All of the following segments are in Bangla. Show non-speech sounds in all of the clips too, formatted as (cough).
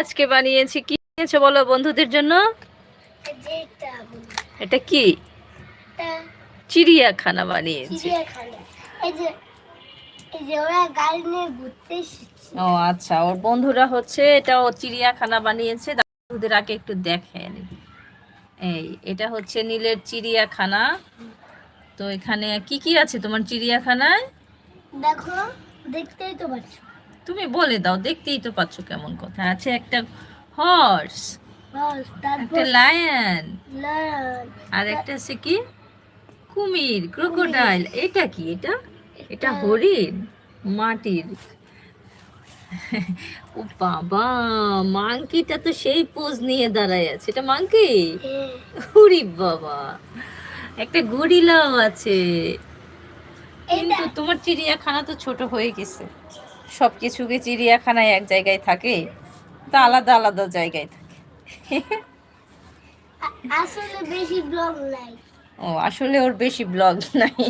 আজকে বানিয়েছি? কি নিয়েছো বলো বন্ধুদের জন্য? এটা কি? চিড়িয়াখানা বানিয়েছি। ও আচ্ছা। ওর বন্ধুরা হচ্ছে এটা ও চিড়িয়াখানা বানিয়েছে। বন্ধুদের আগে একটু দেখেন। এই এটা হচ্ছে নীলের চিড়িয়াখানা। তো এখানে কি কি আছে তোমার চিড়িয়াখানায়? দেখো দেখতেই তো পাচ্ছ। তুমি বলে দাও দেখতেই তো পাচ্ছ কেমন কথা। আছে একটা হর্স একটা লায়ন আর একটা আছে কি? কুমির ক্রোকোডাইল এটা কি এটা? এটা হরিণ? মাটির। ও বাবা মাংকিটা তো সেই পোজ নিয়ে দাঁড়ায় আছে। এটা মাংকি? হ্যাঁ। বাবা একটা গরিলাও আছে। কিন্তু তোমার চিড়িয়াখানা তো ছোট হয়ে গেছে। সব কিছুকে চিড়িয়াখানায় এক জায়গায় থাকে তা আলাদা আলাদা জায়গায় থাকে। আসলে বেশি ব্লগ নাই। ও আসলে ওর বেশি ব্লগ নাই।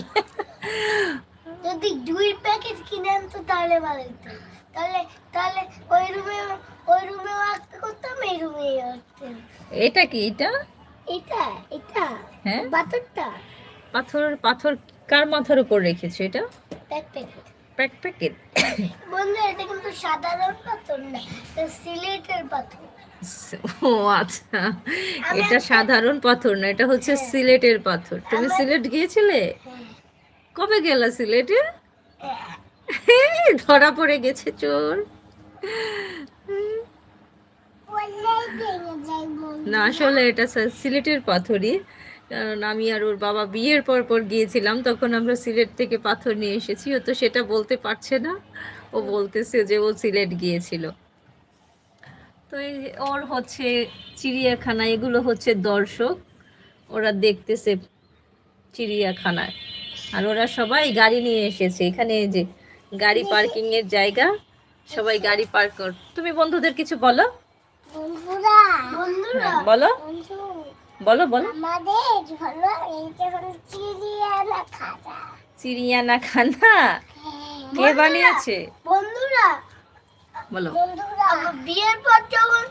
যদি দুই প্যাকেট কিনে আনতো তাহলে ভালো হতো তাহলে তাহলে ওই রুমে ওই রুমে আঁকতে করতাম এই রুমে এটা কি এটা? এটা এটা। হ্যাঁ? পাথরটা। পাথর পাথর কার মাথার উপর রেখেছো এটা? প্যাক প্যাকেট প্যাক প্যাকেট বন্ধু এটা কিন্তু সাধারণ পাথর না সিলেটের পাথর। ও আচ্ছা। এটা সাধারণ পাথর না এটা হচ্ছে সিলেটের পাথর। তুমি সিলেট গিয়েছিলে? হ্যাঁ। কবে গেলা সিলেটে? ধরা পড়ে গেছে চোর। না আসলে এটা সিলেটের পাথরই। কারণ আমি আর ওর বাবা বিয়ের পর পর গিয়েছিলাম তখন আমরা সিলেট থেকে পাথর নিয়ে এসেছি। ও তো সেটা বলতে পারছে না। ও বলতেছে যে ও সিলেট গিয়েছিল। তো এই ওর হচ্ছে চিড়িয়াখানা এগুলো হচ্ছে দর্শক। ওরা দেখতেছে চিড়িয়াখানায়। আর ওরা সবাই গাড়ি নিয়ে এসেছে। এখানে যে গাড়ি পার্কিং এর জায়গা সবাই গাড়ি পার্ক কর তুমি বন্ধুদের কিছু বলো? বন্ধুরা বন্ধুরা। বলো। বলো বলো। আমাদের হলো এইটা হলো চিড়িয়ানা খাতা চিড়িয়ানা খানা কে বানিয়েছে? বন্ধুরা। বলো। বন্ধুরা বিয়ের পর যখন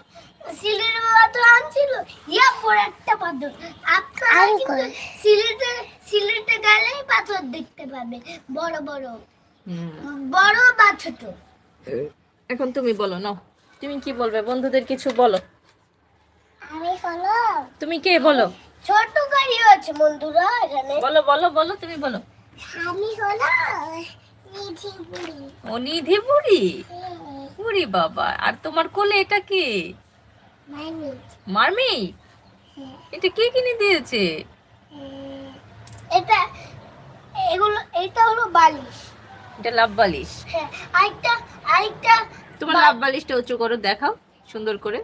সিলেটের পাথর আনছিল ইয়া পর একটা পাথর। আপনারা কিন্তু সিলেটে সিলেটে গেলেই পাথর দেখতে পাবে। বড় বড়। বড় বা ছোট। এখন তুমি বলো নাও। তুমি কি বলবে? বন্ধুদের কিছু বলো। আমি হলো তুমি কে বলো? ছোট গাড়ি আছে বন্ধুরা এখানে। বলো বলো বলো তুমি বলো। আমি হলো নিধি বুড়ি। ও নিধি বুড়ি? বুড়ি বাবা আর তোমার কোলে এটা কি? মারমি এটা কে কিনে দিয়েছে? এটা এগুলো এটা হলো বালিশ। এটা লাভ বালিশ। হ্যাঁ আরেকটা আরেকটা তোমার লাভ বালিশটা উঁচু করো দেখাও সুন্দর করে।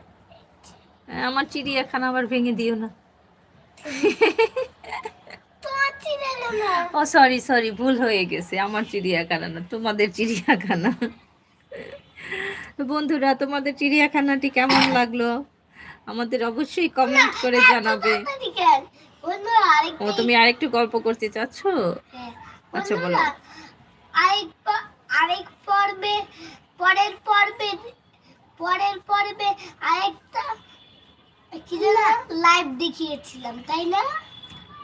আমার চিড়িয়াখানা আবার ভেঙে দিও না। ও সরি সরি ভুল হয়ে গেছে। আমার চিড়িয়াখানা না তোমাদের চিড়িয়াখানা। বন্ধুরা তোমাদের চিড়িয়াখানাটি কেমন লাগল? আমাদের অবশ্যই কমেন্ট করে জানাবে। ও তুমি আরেকটু গল্প করতে চাচ্ছ? হ্যাঁ, আচ্ছা, বলো। আরেক আরেক পর্বে পরের পর্বে পরের পর্বে আরেকটা লাইভ দেখিয়েছিলাম তাই না?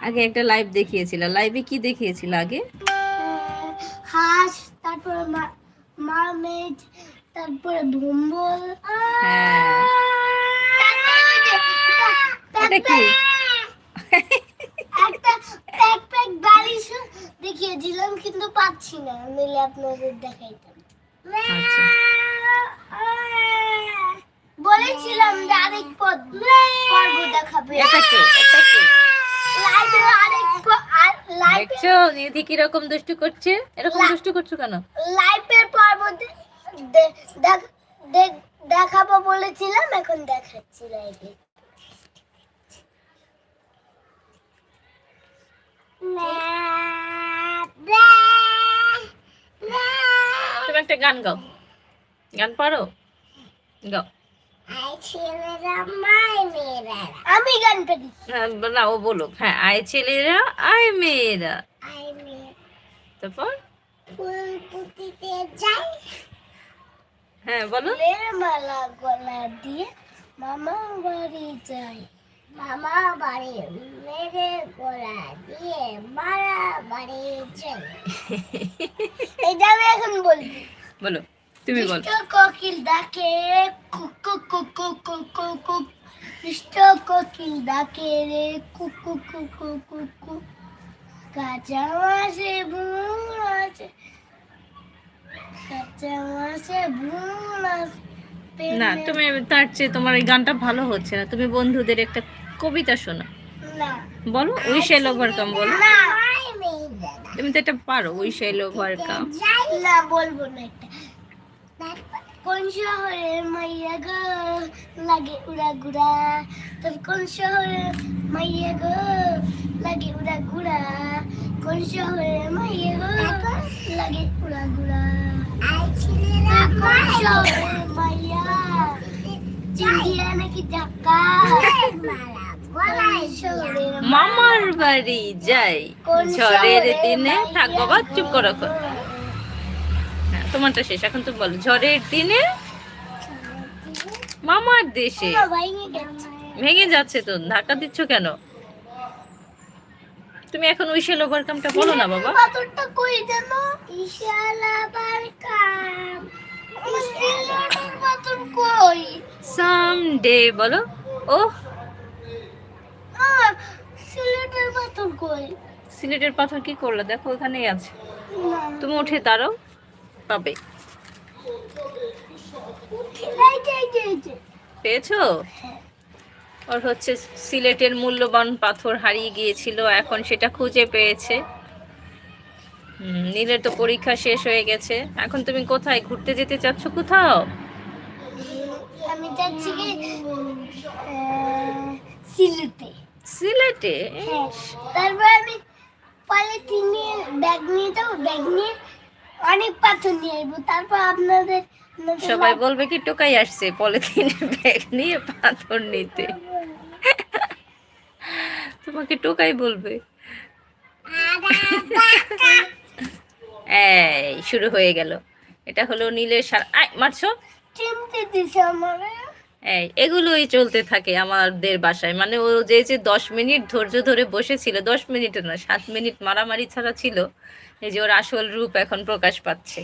আগে একটা লাইভ দেখিয়েছিল। লাইভে কি দেখিয়েছিল আগে? হাঁস তারপরে মারমেড তারপরে ভুম্বল। হ্যাঁ। এটা কি? একটা প্যাক প্যাক বালিশ দেখিয়েছিলাম কিন্তু পাচ্ছি না। নইলে আপনাদের দেখাইতাম। আচ্ছা। বলেছিলাম যে আরেক পদ পর্ব দেখাবে। এটা কে এটা কে আরেক দেখছ নিধি কীরকম দুষ্টু করছে? এরকম দুষ্টু করছ কেন? পর্ব দেখাবো বলেছিলাম এখন দেখাচ্ছি তুমি একটা গান গাও। গান পারো? গাও। আমি গান পারি হ্যাঁ, না ও বলো হ্যাঁ আয় ছেলেরা আয় মেয়েরা। তারপর? ফুল পুঁতিতে যাই। হ্যাঁ বলো। মালা গলা দিয়ে মামা বাড়ি যাই। মামা বাড়ি মেরে গলা দিয়ে মারা বাড়ি যাই। এটা আমি এখন বলবি। বলো। তুমি বলো। কোকিল ডাকে কুক কুক কুক কুক কুক কুক কুক কোকিল ডাকে রে কুক কাঁচা মাসে আছে। কাঁচা মাসে বুন আছে। না তুমি তার চেয়ে তোমার এই গানটা ভালো হচ্ছে না। তুমি বন্ধুদের একটা কবিতা শোনো। না। বলো উই শেল ওভারকাম বলো। তুমি তো এটা পারো উই শেল ওভারকাম না বলব না। কোন শহরে মাইয়া গো লাগে উড়া গুড়া? তোর কোন শহরে মাইয়া গো লাগে উড়া গুড়া? কোন শহরে মাইয়া গো লাগে উড়া গুড়া? কোন শহরে মাইয়া? চিন্দিয়া নাকি ঢাকা মামার বাড়ি যাই। ঝড়ের দিনে থাক বাবা চুপ করো তোমারটা শেষ। এখন তুমি বলো ঝড়ের দিনে মামার দেশে ভেঙে যাচ্ছে তো ধাক্কা দিচ্ছ কেন? তুমি এখন ওই উইশেল ওভারকামটা বলো না বাবা। পাথরটা কই জানো ইশালা বারকাম পাথর কই? সামডে বলো। ও সিলেটের পাথর কই? সিলেটের পাথর কি করল? দেখো ওখানেই আছে। তুমি উঠে দাঁড়াও। পাবে। পেয়েছ? ওর হচ্ছে সিলেটের মূল্যবান পাথর হারিয়ে গিয়েছিল এখন সেটা খুঁজে পেয়েছে। নীলের তো পরীক্ষা শেষ হয়ে গেছে। এখন তুমি কোথায়? ঘুরতে যেতে চাচ্ছ কোথাও? আমি যাচ্ছি কি সিলেটে। সিলেটে? হ্যাঁ তারপর আমি পলিথিন নিয়ে ব্যাগ নিয়ে যাব ব্যাগ নিয়ে অনেক পাথর নিয়ে আসব তারপর আপনাদের সবাই বলবে কি টোকাই আসছে পলিথিনের ব্যাগ নিয়ে পাথর নিতে। তোমাকে টোকাই বলবে। এই শুরু হয়ে গেল। এটা হলো নীলের সার আয় মারছো? চিমতে দিছে আমারে। এই, এগুলোই চলতে থাকে আমাদের বাসায়। মানে ও যে যে দশ মিনিট ধৈর্য ধরে বসেছিল, দশ মিনিট না, সাত মিনিট মারামারি ছাড়া ছিল। এই যে ওর আসল রূপ এখন প্রকাশ পাচ্ছে।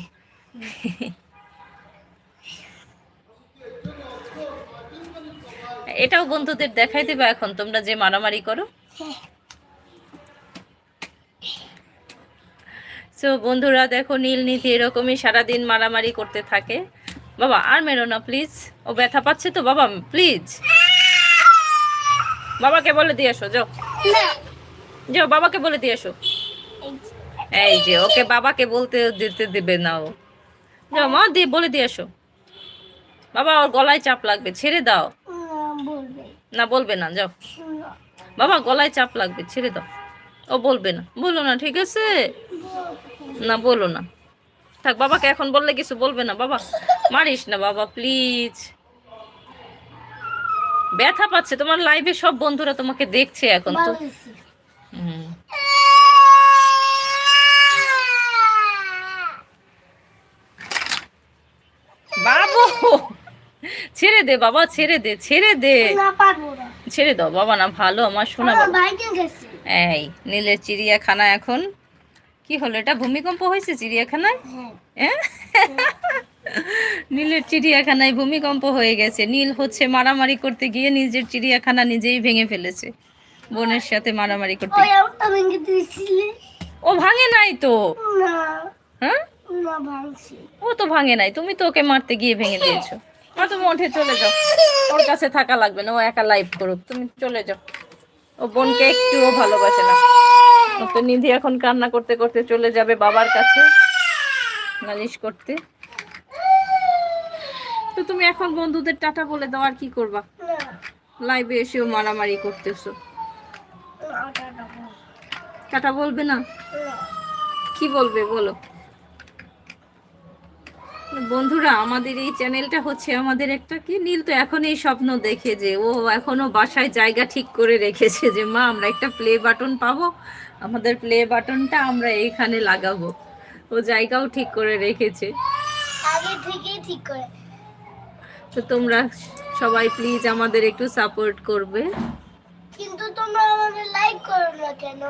এটাও বন্ধুদের দেখাই দেবে এখন, তোমরা যে মারামারি করো। তো বন্ধুরা দেখো, নীল নীতি এরকমই সারাদিন মারামারি করতে থাকে। বাবা আর মেরো না প্লিজ ও ব্যথা পাচ্ছে তো বাবা প্লিজ বাবাকে বলে দিয়ে যাও। না যাও বাবাকে বলে দিয়ে আসো এই যে, ওকে বাবাকে বলতে দিতে দেবে না ও। যাও মা দিয়ে বলে দিয়ে আসো বাবা ওর গলায় চাপ লাগবে ছেড়ে দাও। না বলবে না যাও। বাবা গলায় চাপ লাগবে ছেড়ে দাও। ও বলবে না। বলো না ঠিক আছে? না বলো না। থাক বাবাকে এখন বললে কিছু বলবে না বাবা। মারিস না বাবা প্লিজ ব্যথা পাচ্ছে তোমার লাইভে সব বন্ধুরা তোমাকে দেখছে এখন তো। বাবু! ছেড়ে দে বাবা ছেড়ে দে ছেড়ে দে। ছেড়ে দাও বাবা না ভালো আমার শোনা এই নীলের চিড়িয়াখানা এখন। কি হলো? এটা ভূমিকম্প হয়েছে চিড়িয়াখানায়? হ্যাঁ? নীলের চিড়িয়াখানায় ভূমিকম্প হয়ে গেছে। নীল হচ্ছে মারামারি করতে গিয়ে নিজের চিড়িয়াখানা নিজেই ভেঙে ফেলেছে। বোনের সাথে মারামারি করতে ও ভাঙে নাই তো? হ্যাঁ? ও তো ভাঙে নাই। তুমি তো ওকে মারতে গিয়ে ভেঙে দিয়েছ। আর তুমি উঠে চলে যাও। ওর কাছে থাকা লাগবে না। ও একা লাইভ করুক। তুমি চলে যাও। ও বোনকে একটুও ভালোবাসে না। তো নিধি এখন কান্না করতে করতে চলে যাবে বাবার কাছে নালিশ করতে তো তুমি এখন বন্ধুদের টাটা বলে দাও, আর কি করবা লাইভে এসেও মারামারি করতেছো। টাটা বলবে না। কি বলবে, বলো বন্ধুরা আমাদের এই চ্যানেলটা হচ্ছে আমাদের একটা কি নীল তো এখন এই স্বপ্ন দেখে যে ও এখনও বাসায় জায়গা ঠিক করে রেখেছে যে মা আমরা একটা প্লে বাটন পাবো আমাদের প্লে বাটনটা আমরা এইখানে লাগাবো। ও জায়গাও ঠিক করে রেখেছে। আগে ঠিক করে। তো তোমরা সবাই প্লিজ আমাদের একটু সাপোর্ট করবে। কিন্তু তোমরা আমাদের লাইক করো না কেন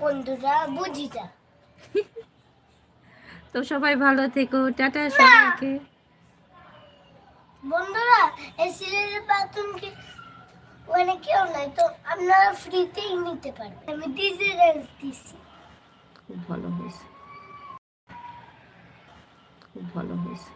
বন্ধুরা বুঝি না। (laughs) তো সবাই ভালো থেকো টাটা সবাইকে। বন্ধুরা এই সিরিজের বাথরুমকে মানে কেউ নাই তো আপনারা ফ্রিতেই নিতে পারবেন। আমি ডিজাইন দিছি। খুব ভালো হয়েছে। খুব ভালো হয়েছে।